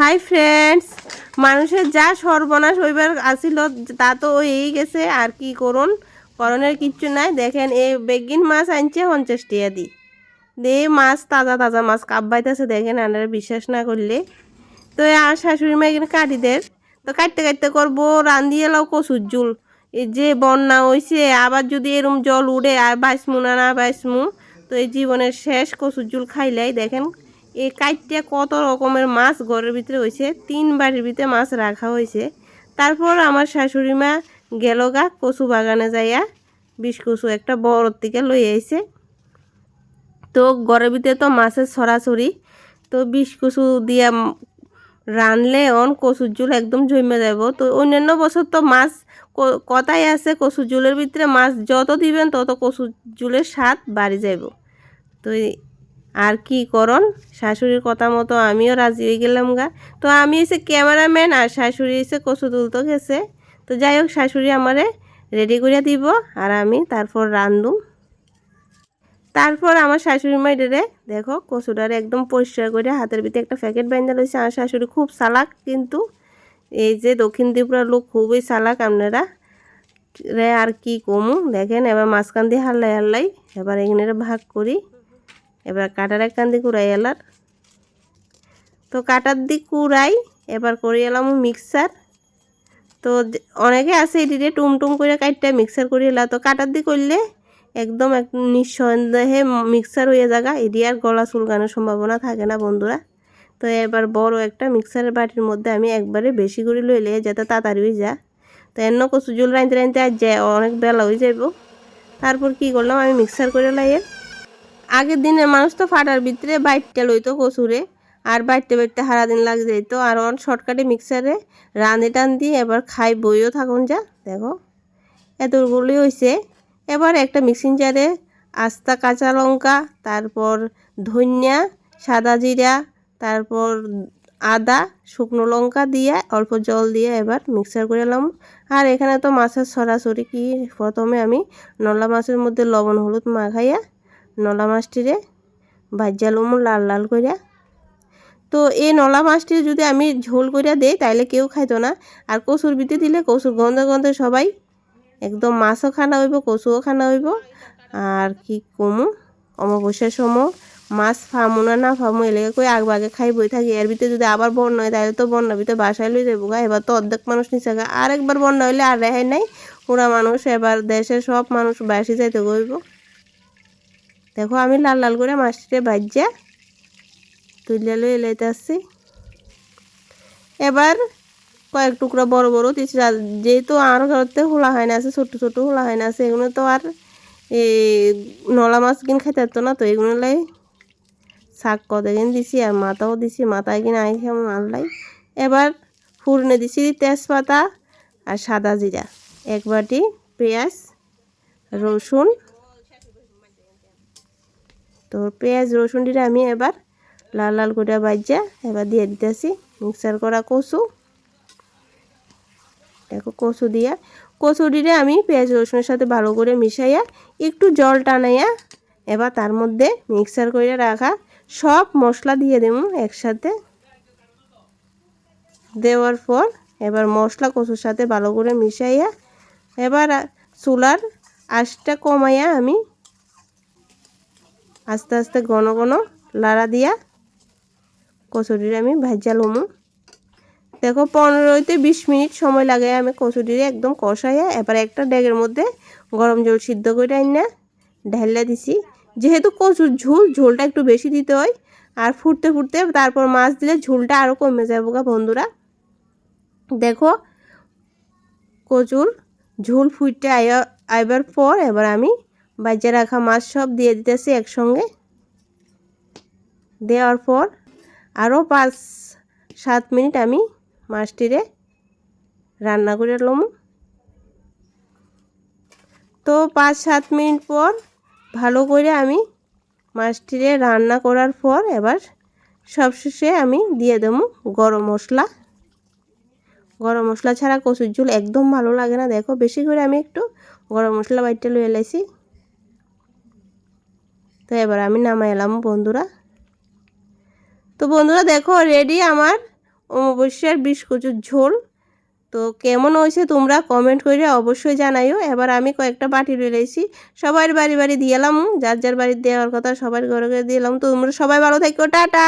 Hi friends, মানুষের যা সর্বনাশ হইবার আসিল, তা তো হয়েই গেছে, আর কি করুন? করণের কিচ্ছু নাই। দেখেন, এই বেগিন মাছ আনছে পঞ্চাশ টিয়া দি দে মাছ, তাজা তাজা মাছ কাব্বাইতেছে, দেখেন আপনারা বিশ্বাস না করলে। তো, আর শাশুড়ি মা এখানে কাটি দের তো, কাটতে কাটতে করব রান্ধি এলাও কচুর জুল। এই যে বন্যা হয়েছে আবার যদি এরম জল উড়ে, আর বাইসমু না না বাইসমু, তো এই জীবনের শেষ কচুর জুল খাইলাই, দেখেন এই কাইটটা কত রকমের মাছ ঘরের ভিতরে হয়েছে? তিন বাড়ির ভিতরে মাছ রাখা হয়েছে। তারপর আমার শাশুড়ি মা গেল গা কচু বাগানে যাইয়া বিষ কচু একটা বড় থেকে লই আইছে। তো ঘরের ভিতরে তো মাছের ছড়াছড়ি তো বিষ কচু দিয়া রানলে অন কচুর জুল একদম জমে যাব তো অন্যান্য বছর তো মাছ কথাই আছে, কচুর জুলের ভিতরে মাছ যত দিবেন তত কচুর জুলের স্বাদ বাড়ি যাব তো আর কি করন শাশুড়ির কথা মতো আমিও রাজি হয়ে গেলাম গা। তো আমি এসে ক্যামেরাম্যান আর শাশুড়ি এসে কচু তুলতে গেছে। তো যাই হোক, শাশুড়ি আমারে রেডি করে দিব আর আমি তারপর রান্ধুম তারপর আমার শাশুড়ি মা এটারে, দেখো, কচুটারে একদম পরিষ্কার করে হাতের ভিতরে একটা প্যাকেট বাইন্দা লইছে। আমার শাশুড়ি খুব সালাক কিন্তু। এই যে দক্ষিণ ত্রিপুরার লোক খুবই সালাক আপনারা। রে, আর কি কমু? দেখেন, এবার মাঝখান দিয়ে হাল্লাই হাল্লাই, এবার এখানে ভাগ করি। এবার কাটার এক কান দিয়ে কুড়াই এলার। তো কাটার দিক কুড়াই, এবার করি এলাম মিক্সার তো অনেকে আছে এটিতে টুমটুম করে কাটটা মিক্সার করে এলা। তো কাটার দিক করলে একদম এক নিঃসন্দেহে মিক্সার হয়ে জায়গা এটি আর গলা চুলকানোর সম্ভাবনা থাকে না বন্ধুরা। তো এবার বড় একটা মিক্সারের বাটির মধ্যে আমি একবারে বেশি করে লইলে যাতে তাড়াতাড়ি হয়ে যা তো এন্ন কচু জল রাঁধতে রাঁধতে আর যায়, অনেক বেলা হয়ে যাইব। তারপর কি করলাম, আমি মিক্সার করে লাইয়ে আগের দিনের মানুষ তো ফাটার ভিতরে বাইটটা লইতো কচুরে, আর বাইটতে বাইটতে হারা দিন লাগ যাইতো। আর অন শর্টকাটে মিক্সারে রাঁধে টান দিয়ে এবার খাই বইও থাকুন যা, দেখো। এতগুলি হয়েছে এবার একটা মিক্সিং জারে আস্তা কাঁচা লঙ্কা, তারপর ধনিয়া, সাদা জিরা, তারপর আদা, শুকনো লঙ্কা দিয়ে অল্প জল দিয়ে এবার মিক্সার করে এলাম আর এখানে তো মাছের সরাসরি কি? প্রথমে আমি নলা মাছের মধ্যে লবণ, হলুদ মাখাইয়া নলা মাছটিরে ভাজ্যা লুমু লাল লাল করিয়া তো এই নলা মাছটি যদি আমি ঝোল করিয়া দেই, তাইলে কেউ খাইতো না। আর কচুর বিতে দিলে কচুর গন্ধে গন্ধে সবাই একদম মাছও খানা হইব, কচুও খানা হইব। আর কি কমু? অমাবস্যার সময় মাছ ফামু না না ফামু এলাকা কই আগ বাগে খাই বই থাকি। এর ভিতরে যদি আবার বন্যা হয় তাহলে তো বন্যা ভিতরে বাসায় লই যাব গা। এবার তো অর্ধেক মানুষ নিচে গা। আর একবার বন্যা হইলে আর রেহাই নাই। পুরা মানুষ, এবার দেশের সব মানুষ বাসি যাইতে গইব দেখো আমি লাল লাল করে মাছটিতে ভাজ্যা তুলে লই এলাইতে আসছি এবার কয়েক টুকরা বড় বড় দিচ্ছি যেহেতু আর ঘরতে হোলা হয় না, আছে ছোট ছোট হোলা হয় না, আছে এগুলো তো আর এই নলা মাছ কিন খাইতে পারতো না তো, এগুলো লাই শাক কতদিন দিছি আর মাথাও দিছি, মাথায় কিনে আই খাম আনলাই এবার ফুরনে দিছি তেজপাতা আর সাদা জিরা, এক বাটি পেঁয়াজ, রসুন তো পেঁয়াজ, রসুন দিয়ে আমি এবার লাল লাল করে বাজ্যা এবার দিয়ে দিতেছি। মিক্সার করা কচু। দেখো কচু দিয়া। কচু দিয়ে আমি পেঁয়াজ, রসুনের সাথে ভালো করে মিশাইয়া একটু জল টানাইয়া এবার তার মধ্যে মিক্সার করে রাখা সব মশলা দিয়ে দেবো একসাথে। দেওয়ার পর এবার মশলা কচুর সাথে ভালো করে মিশাইয়া এবার চুলার আঁচটা কমাইয়া আমি আস্তে আস্তে ঘন ঘন লাড়া দিয়া কচুরির আমি ভাজা লমু। দেখো, পনেরো হইতে বিশ মিনিট সময় লাগে আমি কচুরিরে একদম কষাইয়া, এবার একটা ড্যাগের মধ্যে গরম জল সিদ্ধ করে আইন না ঢাইলা দিছি। যেহেতু কচুর ঝোল, ঝোলটা একটু বেশি দিতে হয়, আর ফুটতে ফুটতে তারপর মাছ দিলে ঝোলটা আরও কমে যাব গা বন্ধুরা। দেখো, কচুর ঝোল ফুটতে আইবার পর এবার আমি বাজে রাখা মাছ সব দিয়ে দিতেছি একসঙ্গে। দেওয়ার পর আরও পাঁচ, সাত মিনিট আমি মাছটিরে রান্না করে লম। তো পাঁচ, সাত মিনিট পর ভালো করে আমি মাছটিরে রান্না করার পর এবার সবশেষে আমি দিয়ে দেবো গরম মশলা। গরম মশলা ছাড়া কচুর ঝোল একদম ভালো লাগে না। দেখো, বেশি করে আমি একটু গরম মশলা বাইটটা লয়ে এলাইছি তো এবার আমি নামাই এলাম বন্ধুরা। তো বন্ধুরা দেখো রেডি আমার অমাবস্যার বিষ ঝোল। তো কেমন হয়েছে তোমরা কমেন্ট করে অবশ্যই জানাইও। এবার আমি কয়েকটা বাটি রয়েছি সবার বাড়ি বাড়ি দিয়েলাম যার যার বাড়ি দেওয়ার কথা সবার ঘরে ঘরে দিলাম তোমরা সবাই ভালো থাকো। টাটা!